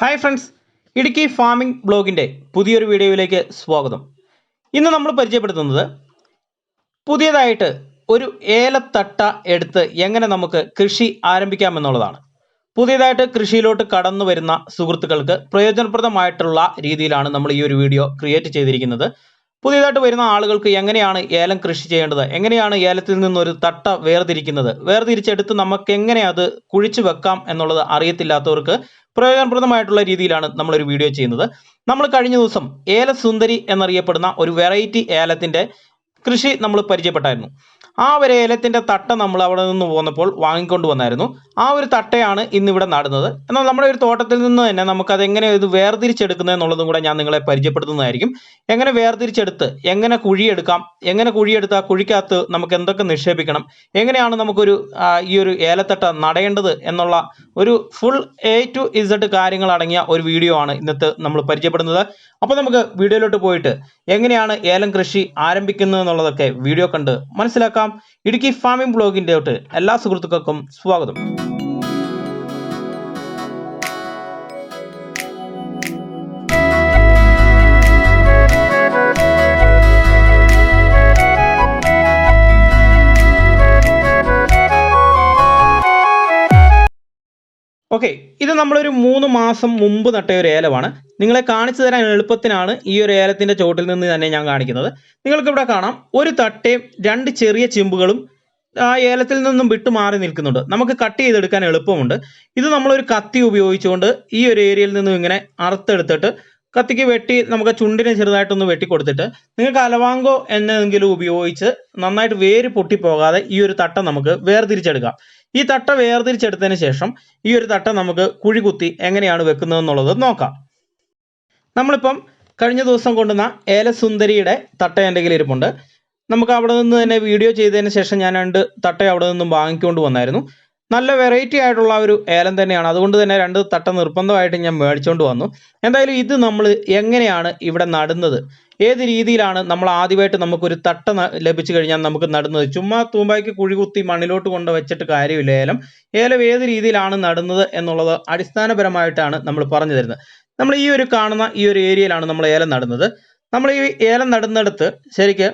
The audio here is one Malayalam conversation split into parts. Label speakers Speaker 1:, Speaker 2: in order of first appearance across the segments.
Speaker 1: ഹായ് ഫ്രണ്ട്സ് ഇടുക്കി ഫാമിംഗ് ബ്ലോഗിന്റെ പുതിയൊരു വീഡിയോയിലേക്ക് സ്വാഗതം. ഇന്ന് നമ്മൾ പരിചയപ്പെടുത്തുന്നത് പുതിയതായിട്ട് ഒരു ഏലത്തട്ട എടുത്ത് എങ്ങനെ നമുക്ക് കൃഷി ആരംഭിക്കാമെന്നുള്ളതാണ് പുതിയതായിട്ട് കൃഷിയിലോട്ട് കടന്നു വരുന്ന സുഹൃത്തുക്കൾക്ക് പ്രയോജനപ്രദമായിട്ടുള്ള രീതിയിലാണ് നമ്മൾ ഈ ഒരു വീഡിയോ ക്രിയേറ്റ് ചെയ്തിരിക്കുന്നത്. പുതിയതായിട്ട് വരുന്ന ആളുകൾക്ക് എങ്ങനെയാണ് ഏലം കൃഷി ചെയ്യേണ്ടത്? എങ്ങനെയാണ് ഏലത്തിൽ നിന്നൊരു തട്ട വേർതിരിക്കുന്നത്? വേർതിരിച്ചെടുത്ത് നമുക്ക് എങ്ങനെ അത് കുഴിച്ചു വെക്കാം എന്നുള്ളത് അറിയത്തില്ലാത്തവർക്ക് പ്രയോജനപ്രദമായിട്ടുള്ള രീതിയിലാണ് നമ്മളൊരു വീഡിയോ ചെയ്യുന്നത്. നമ്മൾ കഴിഞ്ഞ ദിവസം ഏലസുന്ദരി എന്നറിയപ്പെടുന്ന ഒരു വെറൈറ്റി ഏലത്തിന്റെ കൃഷി നമ്മൾ പരിചയപ്പെട്ടായിരുന്നു. ആ ഒരു ഏലത്തിന്റെ തട്ട നമ്മൾ അവിടെ നിന്ന് പോന്നപ്പോൾ വാങ്ങിക്കൊണ്ട് വന്നായിരുന്നു. ആ ഒരു തട്ടയാണ് ഇന്നിവിടെ നടുന്നത്. എന്നാൽ നമ്മുടെ ഒരു തോട്ടത്തിൽ നിന്ന് തന്നെ നമുക്കത് എങ്ങനെ ഇത് വേർതിരിച്ചെടുക്കുന്നത് എന്നുള്ളതും കൂടെ ഞാൻ നിങ്ങളെ പരിചയപ്പെടുത്തുന്നതായിരിക്കും. എങ്ങനെ വേർതിരിച്ചെടുത്ത് എങ്ങനെ കുഴിയെടുക്കാം എങ്ങനെ കുഴിയെടുത്ത് ആ കുഴിക്കകത്ത് നമുക്ക് എന്തൊക്കെ നിക്ഷേപിക്കണം എങ്ങനെയാണ് നമുക്കൊരു ഈ ഒരു ഏലത്തട്ട നടേണ്ടത് എന്നുള്ള ഒരു ഫുൾ എ ടു ഇസഡ് കാര്യങ്ങൾ അടങ്ങിയ ഒരു വീഡിയോ ആണ് ഇന്നത്തെ നമ്മൾ പരിചയപ്പെടുന്നത്. അപ്പോൾ നമുക്ക് വീഡിയോയിലോട്ട് പോയിട്ട് എങ്ങനെയാണ് ഏലം കൃഷി ആരംഭിക്കുന്നത് എന്നുള്ളതൊക്കെ വീഡിയോ കണ്ട് മനസ്സിലാക്കാം. ഇടുക്കി ഫാമിംഗ് ബ്ലോഗിന്റെ തൊട്ട് എല്ലാ സുഹൃത്തുക്കൾക്കും സ്വാഗതം. ഓക്കെ ഇത് നമ്മളൊരു മൂന്ന് മാസം മുമ്പ് നട്ട ഒരു ഏലമാണ്. നിങ്ങളെ കാണിച്ചു തരാൻ എളുപ്പത്തിനാണ് ഈ ഒരു ഏലത്തിന്റെ ചോട്ടിൽ നിന്ന് തന്നെ ഞാൻ കാണിക്കുന്നത്. നിങ്ങൾക്ക് ഇവിടെ കാണാം ഒരു തട്ടയും രണ്ട് ചെറിയ ചിമ്പുകളും ആ ഏലത്തിൽ നിന്നും വിട്ടു മാറി നിൽക്കുന്നുണ്ട്. നമുക്ക് കട്ട് ചെയ്തെടുക്കാൻ എളുപ്പമുണ്ട്. ഇത് നമ്മളൊരു കത്തി ഉപയോഗിച്ചുകൊണ്ട് ഈ ഒരു ഏരിയയിൽ നിന്നും ഇങ്ങനെ അറുത്തെടുത്തിട്ട് കത്തിക്ക് വെട്ടി നമുക്ക് ചുണ്ടിനെ ചെറുതായിട്ടൊന്ന് വെട്ടിക്കൊടുത്തിട്ട് നിങ്ങൾക്ക് അലവാങ്കോ എന്നെങ്കിലും ഉപയോഗിച്ച് നന്നായിട്ട് വേര് പൊട്ടിപ്പോകാതെ ഈ ഒരു തട്ട നമുക്ക് വേർതിരിച്ചെടുക്കാം. ഈ തട്ട വേർതിരിച്ചെടുത്തതിന് ശേഷം ഈ ഒരു തട്ട നമുക്ക് കുഴി കുത്തി എങ്ങനെയാണ് വെക്കുന്നതെന്നുള്ളത് നോക്കാം. നമ്മളിപ്പം കഴിഞ്ഞ ദിവസം കൊണ്ടുവന്ന ഏലസുന്ദരിയുടെ തട്ട എന്റെ കയ്യിൽ ഇരിപ്പുണ്ട് നമുക്ക് അവിടെ നിന്ന് തന്നെ വീഡിയോ ചെയ്തതിന് ശേഷം ഞാൻ രണ്ട് തട്ട അവിടെ നിന്നും വാങ്ങിക്കൊണ്ട് വന്നായിരുന്നു. നല്ല വെറൈറ്റി ആയിട്ടുള്ള ഒരു ഏലം തന്നെയാണ്. അതുകൊണ്ട് തന്നെ രണ്ട് തട്ട നിർബന്ധമായിട്ട് ഞാൻ മേടിച്ചുകൊണ്ട് വന്നു. എന്തായാലും ഇത് നമ്മൾ എങ്ങനെയാണ് ഇവിടെ നടുന്നത്? ഏത് രീതിയിലാണ് നമ്മൾ ആദ്യമായിട്ട് നമുക്കൊരു തട്ട ലഭിച്ചു കഴിഞ്ഞാൽ നമുക്ക് നടുന്നത്? ചുമ്മാ തൂമ്പായ്ക്ക് കുഴികുത്തി മണ്ണിലോട്ട് കൊണ്ട് വെച്ചിട്ട് കാര്യമില്ല ഏലം. ഏലം ഏത് രീതിയിലാണ് നടുന്നത് എന്നുള്ളത് അടിസ്ഥാനപരമായിട്ടാണ് നമ്മൾ പറഞ്ഞു തരുന്നത്. നമ്മൾ ഈ ഒരു കാണുന്ന ഈ ഒരു ഏരിയയിലാണ് നമ്മൾ ഏലം നടുന്നത്. നമ്മൾ ഈ ഏലം നടുന്നിടത്ത് ശരിക്ക്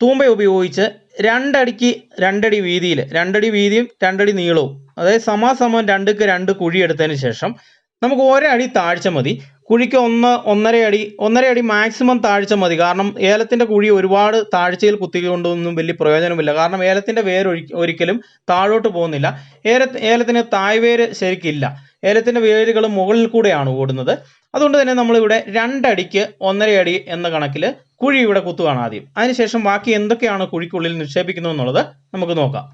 Speaker 1: തൂമ്പ ഉപയോഗിച്ച് രണ്ടടിക്ക് രണ്ടടി വീതിയിൽ രണ്ടടി വീതിയും രണ്ടടി നീളവും. അതായത് സമാസമം രണ്ടുക്ക് രണ്ട് കുഴി എടുത്തതിന് ശേഷം നമുക്ക് ഒരടി താഴ്ച മതി. കുഴിക്ക് ഒന്ന് ഒന്നര അടി ഒന്നര അടി മാക്സിമം താഴ്ച മതി. കാരണം ഏലത്തിന്റെ കുഴി ഒരുപാട് താഴ്ചയിൽ കുത്തിക്കൊണ്ടൊന്നും വലിയ പ്രയോജനമില്ല. കാരണം ഏലത്തിന്റെ വേര് ഒരിക്കലും താഴോട്ട് പോകുന്നില്ല. ഏല ഏലത്തിന് തായ്വേര് ശരിക്കില്ല. ഏലത്തിന്റെ വേരുകൾ മുകളിൽ കൂടെയാണ് ഓടുന്നത്. അതുകൊണ്ട് തന്നെ നമ്മളിവിടെ രണ്ടടിക്ക് ഒന്നര അടി എന്ന കണക്കിൽ കുഴി ഇവിടെ കുത്തുകയാണ് ആദ്യം. അതിനുശേഷം ബാക്കി എന്തൊക്കെയാണ് കുഴിക്കുള്ളിൽ നിക്ഷേപിക്കുന്നത് എന്നുള്ളത് നമുക്ക് നോക്കാം.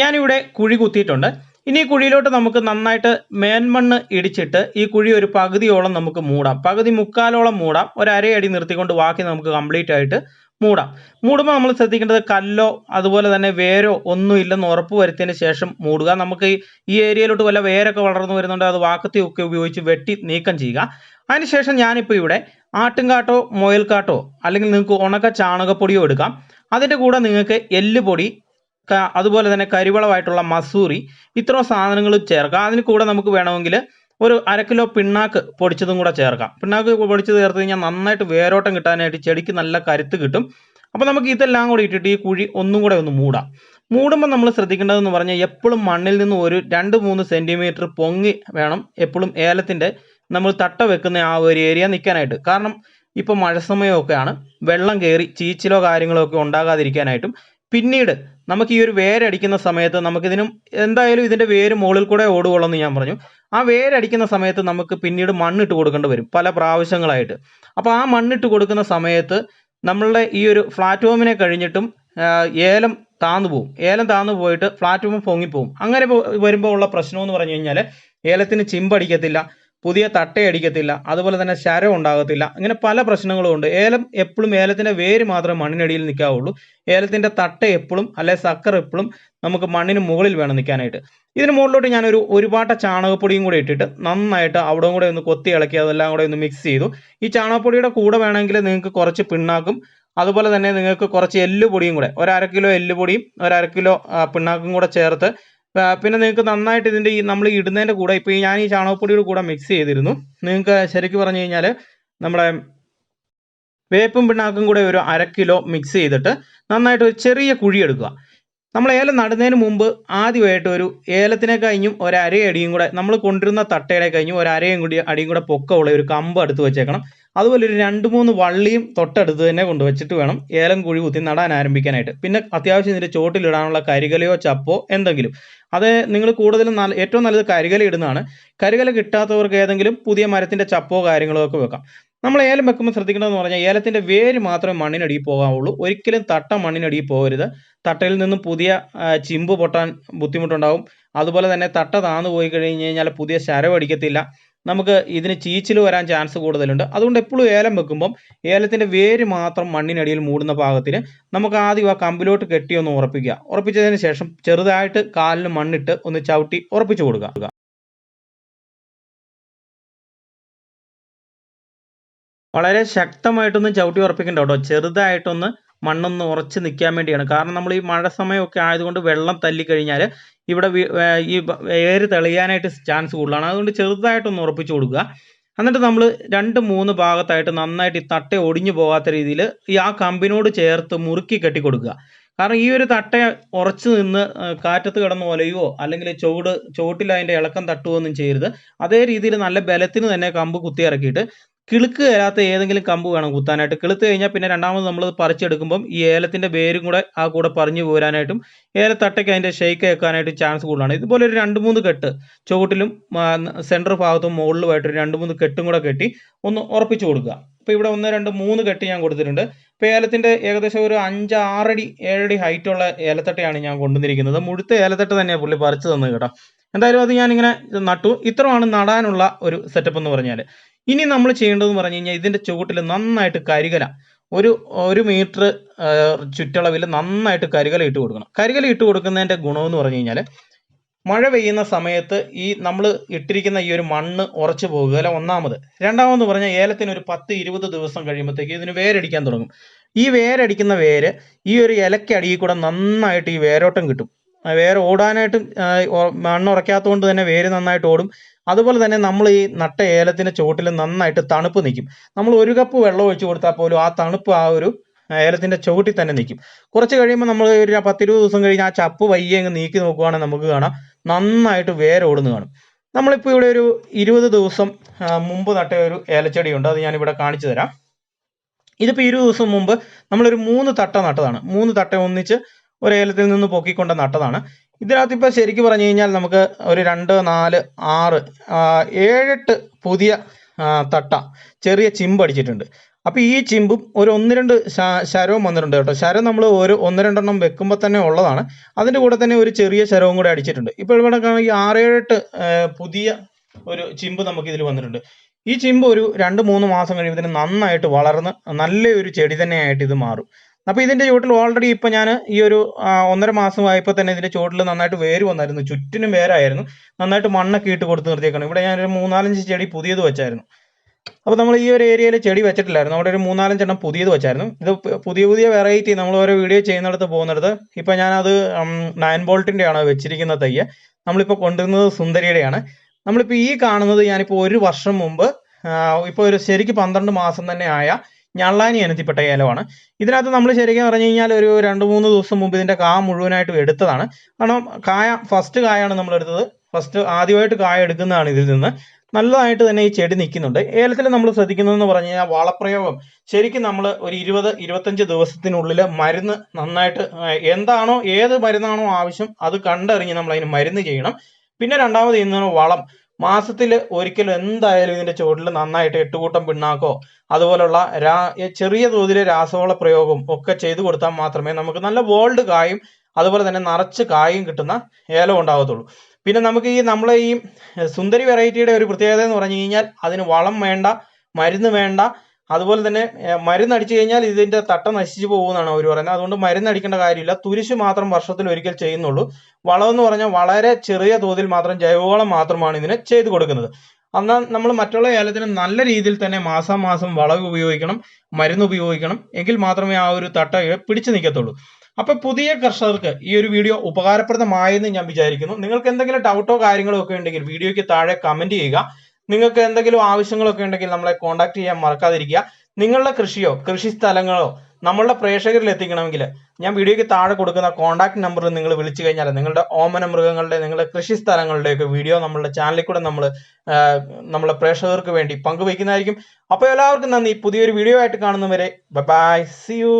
Speaker 1: ഞാനിവിടെ കുഴി കുത്തിയിട്ടുണ്ട്. ഇനി ഈ കുഴിയിലോട്ട് നമുക്ക് നന്നായിട്ട് മേന്മണ്ണ് ഇടിച്ചിട്ട് ഈ കുഴി ഒരു പകുതിയോളം നമുക്ക് മൂടാം. പകുതി മുക്കാലോളം മൂടാം. ഒരു അരയടി നിർത്തിക്കൊണ്ട് ബാക്കി നമുക്ക് കംപ്ലീറ്റ് ആയിട്ട് മൂടാം. മൂടുമ്പോൾ നമ്മൾ ശ്രദ്ധിക്കേണ്ടത് കല്ലോ അതുപോലെ തന്നെ വേരോ ഒന്നും ഇല്ലെന്ന് ഉറപ്പ് വരുത്തിയതിന് ശേഷം മൂടുക. നമുക്ക് ഈ ഏരിയയിലോട്ട് വല്ല വേരൊക്കെ വളർന്നു വരുന്നുണ്ട് അത് വാക്കത്തി ഒക്കെ ഉപയോഗിച്ച് വെട്ടി നീക്കം ചെയ്യുക. അതിനുശേഷം ഞാനിപ്പോൾ ഇവിടെ ആട്ടുംകാട്ടോ മുയൽക്കാട്ടോ അല്ലെങ്കിൽ നിങ്ങൾക്ക് ഉണക്ക ചാണകപ്പൊടിയോ എടുക്കാം. അതിന്റെ കൂടെ നിങ്ങൾക്ക് എല്ലുപൊടി അതുപോലെ തന്നെ കരിവളമായിട്ടുള്ള മസൂറി ഇത്രയും സാധനങ്ങൾ ചേർക്കാം. അതിന് കൂടെ നമുക്ക് വേണമെങ്കിൽ ഒരു അര കിലോ പിണ്ണാക്ക് പൊടിച്ചതും കൂടെ ചേർക്കാം. പിണ്ണാക്ക് പൊടിച്ചു ചേർത്ത് കഴിഞ്ഞാൽ നന്നായിട്ട് വേരോട്ടം കിട്ടാനായിട്ട് ചെടിക്ക് നല്ല കരുത്ത് കിട്ടും. അപ്പോൾ നമുക്ക് ഇതെല്ലാം കൂടി ഇട്ടിട്ട് ഈ കുഴി ഒന്നും കൂടെ ഒന്ന് മൂടാം. മൂടുമ്പോൾ നമ്മൾ ശ്രദ്ധിക്കേണ്ടതെന്ന് പറഞ്ഞാൽ എപ്പോഴും മണ്ണിൽ നിന്ന് ഒരു രണ്ട് മൂന്ന് സെന്റിമീറ്റർ പൊങ്ങി വേണം എപ്പോഴും ഏലത്തിന്റെ നമ്മൾ തട്ട വെക്കുന്ന ആ ഒരു ഏരിയ നിൽക്കാനായിട്ട്. കാരണം ഇപ്പോൾ മഴ സമയമൊക്കെയാണ് വെള്ളം കയറി ചീച്ചിലോ കാര്യങ്ങളോ ഒക്കെ ഉണ്ടാകാതിരിക്കാനായിട്ടും പിന്നീട് നമുക്ക് ഈ ഒരു വേരടിക്കുന്ന സമയത്ത് നമുക്കിതിനും എന്തായാലും ഇതിന്റെ വേര് മുകളിൽ കൂടെ ഓടുകയുള്ളൂ ഞാൻ പറഞ്ഞു. ആ വേരടിക്കുന്ന സമയത്ത് നമുക്ക് പിന്നീട് മണ്ണിട്ട് കൊടുക്കേണ്ടി വരും പല പ്രാവശ്യങ്ങളായിട്ട്. അപ്പോൾ ആ മണ്ണിട്ട് കൊടുക്കുന്ന സമയത്ത് നമ്മളുടെ ഈ ഒരു പ്ലാറ്റ്ഫോമിനെ കഴിഞ്ഞിട്ടും ഏലം താന്നു പോവും. ഏലം താന്നു പോയിട്ട് പ്ലാറ്റ്ഫോം പൊങ്ങിപ്പോവും. അങ്ങനെ വരുമ്പോൾ ഉള്ള പ്രശ്നം എന്ന് പറഞ്ഞു കഴിഞ്ഞാൽ ഏലത്തിന് ചിമ്പടിക്കത്തില്ല പുതിയ തട്ടയടിക്കത്തില്ല അതുപോലെ തന്നെ ശരം ഉണ്ടാകത്തില്ല. ഇങ്ങനെ പല പ്രശ്നങ്ങളും ഉണ്ട്. ഏലം എപ്പോഴും ഏലത്തിന്റെ വേര് മാത്രമേ മണ്ണിനടിയിൽ നിൽക്കാവുള്ളൂ. ഏലത്തിന്റെ തട്ട എപ്പോഴും അല്ലെ സക്കർ എപ്പോഴും നമുക്ക് മണ്ണിന് മുകളിൽ വേണം നിൽക്കാനായിട്ട്. ഇതിന് മുകളിലോട്ട് ഞാനൊരു ഒരു പാട്ട ചാണകപ്പൊടിയും കൂടി ഇട്ടിട്ട് നന്നായിട്ട് അവിടെ കൂടെ ഒന്ന് കൊത്തി ഇളക്കി അതെല്ലാം കൂടെ ഒന്ന് മിക്സ് ചെയ്തു. ഈ ചാണകപ്പൊടിയുടെ കൂടെ വേണമെങ്കിൽ നിങ്ങൾക്ക് കുറച്ച് പിണ്ണാക്കും അതുപോലെ തന്നെ നിങ്ങൾക്ക് കുറച്ച് എല്ലുപൊടിയും കൂടെ. ഒരു അര കിലോ എല്ലുപൊടിയും ഒരു അര കിലോ പിണ്ണാക്കും കൂടെ ചേർത്ത് പിന്നെ നിങ്ങൾക്ക് നന്നായിട്ട് ഇതിന്റെ ഈ നമ്മൾ ഇടുന്നതിന്റെ കൂടെ ഇപ്പോൾ ഞാൻ ഈ ചാണകപ്പൊടിയുടെ കൂടെ മിക്സ് ചെയ്തിരുന്നു. നിങ്ങൾക്ക് ശരിക്കും പറഞ്ഞു കഴിഞ്ഞാൽ നമ്മുടെ വേപ്പും പിണ്ണാക്കും കൂടെ ഒരു അര കിലോ മിക്സ് ചെയ്തിട്ട് നന്നായിട്ട് ഒരു ചെറിയ കുഴി എടുക്കുക. നമ്മൾ ഏലം നടുന്നതിന് മുമ്പ് ആദ്യമായിട്ട് ഒരു ഏലത്തിനെ കഴിഞ്ഞും ഒരു അരയടിയും കൂടെ നമ്മൾ കൊണ്ടിരുന്ന തട്ടയുടെ കഴിഞ്ഞും ഒരു അരയും കൂടി അടിയും കൂടെ പൊക്കമുള്ള ഒരു കമ്പ് എടുത്ത് വെച്ചേക്കണം. അതുപോലെ ഒരു രണ്ട് മൂന്ന് വള്ളിയും തൊട്ടടുത്ത് തന്നെ കൊണ്ടുവച്ചിട്ട് വേണം ഏലം കുഴി കുത്തി നടാൻ ആരംഭിക്കാനായിട്ട്. പിന്നെ അത്യാവശ്യം ഇതിന്റെ ചോട്ടിലിടാനുള്ള കരികലയോ ചപ്പോ എന്തെങ്കിലും. അത് നിങ്ങൾ കൂടുതലും നല്ല ഏറ്റവും നല്ലത് കരികല ഇടുന്നതാണ്. കരികല കിട്ടാത്തവർക്ക് ഏതെങ്കിലും പുതിയ മരത്തിന്റെ ചപ്പോ കാര്യങ്ങളോ ഒക്കെ വെക്കാം. നമ്മൾ ഏലം വെക്കുമ്പോൾ ശ്രദ്ധിക്കേണ്ടതെന്ന് പറഞ്ഞാൽ ഏലത്തിന്റെ വേര് മാത്രമേ മണ്ണിനടിയിൽ പോകാവുള്ളൂ. ഒരിക്കലും തട്ട മണ്ണിനടിയിൽ പോകരുത്. തട്ടയിൽ നിന്നും പുതിയ ചിമ്പ് പൊട്ടാൻ ബുദ്ധിമുട്ടുണ്ടാവും. അതുപോലെ തന്നെ തട്ട താന്നു പോയി കഴിഞ്ഞ് കഴിഞ്ഞാൽ പുതിയ ശരം അടിക്കത്തില്ല നമുക്ക് ഇതിന് ചീച്ചിൽ വരാൻ ചാൻസ് കൂടുതലുണ്ട്. അതുകൊണ്ട് എപ്പോഴും ഏലം വെക്കുമ്പം ഏലത്തിന്റെ വേര് മാത്രം മണ്ണിനടിയിൽ മൂടുന്ന പാകത്തിന് നമുക്ക് ആദ്യം ആ കമ്പിലോട്ട് കെട്ടി ഒന്ന് ഉറപ്പിക്കുക. ഉറപ്പിച്ചതിന് ശേഷം ചെറുതായിട്ട് കാലിന് മണ്ണിട്ട് ഒന്ന് ചവിട്ടി ഉറപ്പിച്ചു കൊടുക്കുക. വളരെ ശക്തമായിട്ടൊന്ന് ചവിട്ടി ഉറപ്പിക്കണ്ട കേട്ടോ. ചെറുതായിട്ടൊന്ന് മണ്ണൊന്ന് ഉറച്ച് നിൽക്കാൻ വേണ്ടിയാണ്. കാരണം നമ്മൾ ഈ മഴ സമയമൊക്കെ ആയതുകൊണ്ട് വെള്ളം തല്ലിക്കഴിഞ്ഞാൽ ഇവിടെ ഈ ഏര് തെളിയാനായിട്ട് ചാൻസ് കൂടുതലാണ്. അതുകൊണ്ട് ചെറുതായിട്ടൊന്ന് ഉറപ്പിച്ചു കൊടുക്കുക. എന്നിട്ട് നമ്മൾ രണ്ട് മൂന്ന് ഭാഗത്തായിട്ട് നന്നായിട്ട് ഈ തട്ട ഒടിഞ്ഞു പോകാത്ത രീതിയിൽ ഈ ആ കമ്പിനോട് ചേർത്ത് മുറുക്കി കെട്ടി കൊടുക്കുക. കാരണം ഈ ഒരു തട്ട ഉറച്ചു നിന്ന് കാറ്റത്ത് കിടന്ന് ഒലയുവോ അല്ലെങ്കിൽ ചുവട് ചുവട്ടിൽ അതിന്റെ ഇളക്കം തട്ടുകയോ ഒന്നും ചെയ്യരുത്. അതേ രീതിയിൽ നല്ല ബലത്തിന് തന്നെ കമ്പ് കുത്തി ഇറക്കിയിട്ട് കിളുക്ക് കയറാത്ത ഏതെങ്കിലും കമ്പ് വേണം കുത്താനായിട്ട്. കിളുത്ത് കഴിഞ്ഞാൽ പിന്നെ രണ്ടാമത് നമ്മൾ പറിച്ചെടുക്കുമ്പം ഈ ഏലത്തിന്റെ വേരും കൂടെ ആ കൂടെ പറഞ്ഞു പോരാനായിട്ടും ഏലത്തട്ടയ്ക്ക് അതിന്റെ ഷെയ്ക്ക് വെക്കാനായിട്ട് ചാൻസ് കൂടുതലാണ്. ഇതുപോലെ ഒരു രണ്ട് മൂന്ന് കെട്ട് ചുവട്ടിലും സെന്റർ ഭാഗത്തും മുകളിലുമായിട്ട് ഒരു രണ്ട് മൂന്ന് കെട്ടും കൂടെ കെട്ടി ഒന്ന് ഉറപ്പിച്ചു കൊടുക്കുക. അപ്പോൾ ഇവിടെ ഒന്ന് രണ്ട് മൂന്ന് കെട്ട് ഞാൻ കൊടുത്തിട്ടുണ്ട്. ഇപ്പോൾ ഏലത്തിന്റെ ഏകദേശം ഒരു അഞ്ച് ആറടി ഏഴടി ഹൈറ്റുള്ള ഏലത്തട്ടയാണ് ഞാൻ കൊണ്ടുവന്നിരിക്കുന്നത്. മുഴുത്ത ഏലത്തട്ട തന്നെയാണ് പുള്ളി പറിച്ചു തന്നത് കേട്ടോ. എന്തായാലും അത് ഞാനിങ്ങനെ നട്ടു. ഇത്രയാണ് നടാനുള്ള ഒരു സെറ്റപ്പ് എന്ന് പറഞ്ഞാൽ ഇനി നമ്മൾ ചെയ്യേണ്ടതെന്ന് പറഞ്ഞു കഴിഞ്ഞാൽ ഇതിന്റെ ചുവട്ടിൽ നന്നായിട്ട് കരികല ഒരു ഒരു മീറ്റർ ചുറ്റളവിൽ നന്നായിട്ട് കരികല ഇട്ട് കൊടുക്കണം. കരികല ഇട്ട് കൊടുക്കുന്നതിന്റെ ഗുണമെന്ന് പറഞ്ഞു കഴിഞ്ഞാൽ മഴ പെയ്യുന്ന സമയത്ത് ഈ നമ്മൾ ഇട്ടിരിക്കുന്ന ഈ ഒരു മണ്ണ് ഉറച്ചു പോകുകയില്ല ഒന്നാമത്. രണ്ടാമതെന്ന് പറഞ്ഞാൽ ഏലത്തിന് ഒരു പത്ത് ഇരുപത് ദിവസം കഴിയുമ്പോഴത്തേക്ക് ഇതിന് വേരടിക്കാൻ തുടങ്ങും. ഈ വേരടിക്കുന്ന വേര് ഈ ഒരു ഇലക്കടിയിൽ കൂടെ നന്നായിട്ട് ഈ വേരോട്ടം കിട്ടും. വേര് ഓടാനായിട്ട് മണ്ണ് ഉറക്കാത്തതുകൊണ്ട് തന്നെ വേര് നന്നായിട്ട് ഓടും. അതുപോലെ തന്നെ നമ്മൾ ഈ നട്ട ഏലത്തിന്റെ ചുവട്ടിൽ നന്നായിട്ട് തണുപ്പ് നിൽക്കും. നമ്മൾ ഒരു കപ്പ് വെള്ളം ഒഴിച്ചു കൊടുത്താൽ പോലും ആ തണുപ്പ് ആ ഒരു ഏലത്തിന്റെ ചുവട്ടിൽ തന്നെ നിൽക്കും. കുറച്ച് കഴിയുമ്പോൾ നമ്മൾ ഒരു പത്തിരുപത് ദിവസം കഴിഞ്ഞ് ആ ചപ്പ് വയ്യ അങ്ങ് നീക്കി നോക്കുവാണെങ്കിൽ നമുക്ക് കാണാം. നന്നായിട്ട് വേരോടുന്ന് കാണും. നമ്മളിപ്പോൾ ഇവിടെ ഒരു ഇരുപത് ദിവസം മുമ്പ് നട്ട ഒരു ഏലച്ചെടിയുണ്ട്. അത് ഞാനിവിടെ കാണിച്ചു തരാം. ഇതിപ്പോൾ ഇരുപത് ദിവസം മുമ്പ് നമ്മളൊരു മൂന്ന് തട്ട നട്ടതാണ്. മൂന്ന് തട്ട ഒന്നിച്ച് ഒരു ഏലത്തിൽ നിന്ന് പൊക്കിക്കൊണ്ട് നട്ടതാണ്. ഇതിനകത്ത് ഇപ്പോൾ ശരിക്കും പറഞ്ഞു കഴിഞ്ഞാൽ നമുക്ക് ഒരു രണ്ട് നാല് ആറ് ഏഴെട്ട് പുതിയ തട്ട ചെറിയ ചിമ്പ് അടിച്ചിട്ടുണ്ട്. അപ്പോൾ ഈ ചിമ്പും ഒരു ഒന്ന് രണ്ട് ശരവും വന്നിട്ടുണ്ട് കേട്ടോ. ശരം നമ്മൾ ഒരു ഒന്ന് രണ്ടെണ്ണം വെക്കുമ്പോൾ തന്നെ ഉള്ളതാണ്. അതിന്റെ കൂടെ തന്നെ ഒരു ചെറിയ ശരവും കൂടെ അടിച്ചിട്ടുണ്ട്. ഇപ്പോൾ ഇവിടെ ഈ ആറേഴെട്ട് പുതിയ ഒരു ചിമ്പ് നമുക്ക് ഇതിൽ വന്നിട്ടുണ്ട്. ഈ ചിമ്പ് ഒരു രണ്ട് മൂന്ന് മാസം കഴിയുമ്പോൾ നന്നായിട്ട് വളർന്ന് നല്ലൊരു ചെടി തന്നെയായിട്ട് ഇത് മാറും. അപ്പൊ ഇതിന്റെ ചുവട്ടിൽ ഓൾറെഡി ഇപ്പൊ ഞാൻ ഈ ഒരു ഒന്നര മാസമായപ്പോൾ തന്നെ ഇതിന്റെ ചുവട്ടിൽ നന്നായിട്ട് വേര് വന്നായിരുന്നു. ചുറ്റിനും വേരായിരുന്നു. നന്നായിട്ട് മണ്ണൊക്കെ ഇട്ട് കൊടുത്ത് നിർത്തിയേക്കണം. ഇവിടെ ഞാനൊരു മൂന്നാലഞ്ച് ചെടി പുതിയത് വെച്ചായിരുന്നു. അപ്പോൾ നമ്മൾ ഈ ഒരു ഏരിയയിൽ ചെടി വെച്ചിട്ടില്ലായിരുന്നു. അവിടെ ഒരു മൂന്നാലഞ്ചെണ്ണം പുതിയത് വെച്ചായിരുന്നു. ഇത് പുതിയ പുതിയ വെറൈറ്റി നമ്മൾ ഓരോ വീഡിയോ ചെയ്യുന്നിടത്ത് പോകുന്നിടത്ത് ഇപ്പൊ ഞാനത് നയൻ ബോൾട്ടിന്റെ ആണ് വെച്ചിരിക്കുന്ന തയ്യ. നമ്മളിപ്പോ കൊണ്ടുവരുന്നത് സുന്ദരിയുടെയാണ്. നമ്മളിപ്പോ ഈ കാണുന്നത് ഞാനിപ്പോ ഒരു വർഷം മുമ്പ് ഇപ്പൊ ഒരു ശരിക്ക് പന്ത്രണ്ട് മാസം തന്നെ ആയ ഞള്ളാനി ഇനത്തിൽപ്പെട്ട ഏലമാണ്. ഇതിനകത്ത് നമ്മൾ ശരിക്കും പറഞ്ഞു കഴിഞ്ഞാൽ ഒരു രണ്ട് മൂന്ന് ദിവസം മുമ്പ് ഇതിന്റെ കാ മുഴുവനായിട്ടും എടുത്തതാണ്. കാരണം കായ ഫസ്റ്റ് കായാണ് നമ്മൾ എടുത്തത്. ഫസ്റ്റ് ആദ്യമായിട്ട് കായ എടുക്കുന്നതാണ് ഇതിൽ നിന്ന്. നല്ലതായിട്ട് തന്നെ ഈ ചെടി നിൽക്കുന്നുണ്ട്. ഏലത്തിൽ നമ്മൾ ശ്രദ്ധിക്കുന്നതെന്ന് പറഞ്ഞു കഴിഞ്ഞാൽ വളപ്രയോഗം. ശരിക്കും നമ്മൾ ഒരു ഇരുപത് ഇരുപത്തഞ്ച് ദിവസത്തിനുള്ളിൽ മരുന്ന് നന്നായിട്ട് എന്താണോ ഏത് മരുന്നാണോ ആവശ്യം അത് കണ്ടറിഞ്ഞ് നമ്മൾ അതിന് മരുന്ന് ചെയ്യണം. പിന്നെ രണ്ടാമത് ചെയ്യുന്നതാണ് വളം. മാസത്തിൽ ഒരിക്കൽ എന്തായാലും ഇതിന്റെ ചുവട്ടിൽ നന്നായിട്ട് എട്ടുകൂട്ടം പിണ്ണാക്കോ അതുപോലുള്ള രാ ചെറിയ തോതിൽ രാസവള പ്രയോഗം ഒക്കെ ചെയ്തു കൊടുത്താൽ മാത്രമേ നമുക്ക് നല്ല വോൾഡ് കായും അതുപോലെ തന്നെ നിറച്ച് കായും കിട്ടുന്ന ഏലം ഉണ്ടാകത്തുള്ളൂ പിന്നെ നമുക്ക് ഈ നമ്മളെ ഈ സുന്ദരി വെറൈറ്റിയുടെ ഒരു പ്രത്യേകത എന്ന് പറഞ്ഞു കഴിഞ്ഞാൽ അതിന് വളം വേണ്ട മരുന്ന് വേണ്ട അതുപോലെ തന്നെ മരുന്നടിച്ചു കഴിഞ്ഞാൽ ഇതിന്റെ തട്ട നശിച്ചു പോകുമെന്നാണ് അവർ പറയുന്നത്. അതുകൊണ്ട് മരുന്ന് അടിക്കേണ്ട കാര്യമില്ല. തുരിശ് മാത്രം വർഷത്തിൽ ഒരിക്കൽ ചെയ്യുന്നുള്ളൂ. വളം എന്ന് പറഞ്ഞാൽ വളരെ ചെറിയ തോതിൽ മാത്രം ജൈവവളം മാത്രമാണ് ഇതിന് ചെയ്തു കൊടുക്കുന്നത്. എന്നാൽ നമ്മൾ മറ്റുള്ള ഏലത്തിന് നല്ല രീതിയിൽ തന്നെ മാസം മാസം വളവ് ഉപയോഗിക്കണം മരുന്ന് ഉപയോഗിക്കണം. എങ്കിൽ മാത്രമേ ആ ഒരു തട്ട പിടിച്ചു നിൽക്കത്തുള്ളൂ. അപ്പൊ പുതിയ കർഷകർക്ക് ഈ ഒരു വീഡിയോ ഉപകാരപ്രദമായെന്ന് ഞാൻ വിചാരിക്കുന്നു. നിങ്ങൾക്ക് എന്തെങ്കിലും ഡൗട്ടോ കാര്യങ്ങളോ ഒക്കെ ഉണ്ടെങ്കിൽ വീഡിയോയ്ക്ക് താഴെ കമന്റ് ചെയ്യുക. നിങ്ങൾക്ക് എന്തെങ്കിലും ആവശ്യങ്ങളൊക്കെ ഉണ്ടെങ്കിൽ നമ്മളെ കോൺടാക്ട് ചെയ്യാൻ മറക്കാതിരിക്കുക. നിങ്ങളുടെ കൃഷിയോ കൃഷി സ്ഥലങ്ങളോ നമ്മളുടെ പ്രേക്ഷകരിൽ എത്തിക്കണമെങ്കിൽ ഞാൻ വീഡിയോയ്ക്ക് താഴെ കൊടുക്കുന്ന കോൺടാക്ട് നമ്പറിൽ നിങ്ങൾ വിളിച്ചു കഴിഞ്ഞാൽ നിങ്ങളുടെ ഓമന മൃഗങ്ങളുടെ നിങ്ങളുടെ കൃഷി സ്ഥലങ്ങളുടെയൊക്കെ വീഡിയോ നമ്മളുടെ ചാനലിൽ കൂടെ നമ്മൾ നമ്മളെ പ്രേക്ഷകർക്ക് വേണ്ടി പങ്കുവയ്ക്കുന്നതായിരിക്കും. അപ്പോൾ എല്ലാവർക്കും നന്ദി. പുതിയൊരു വീഡിയോ ആയിട്ട് കാണുന്നവരെ ബൈ സി യു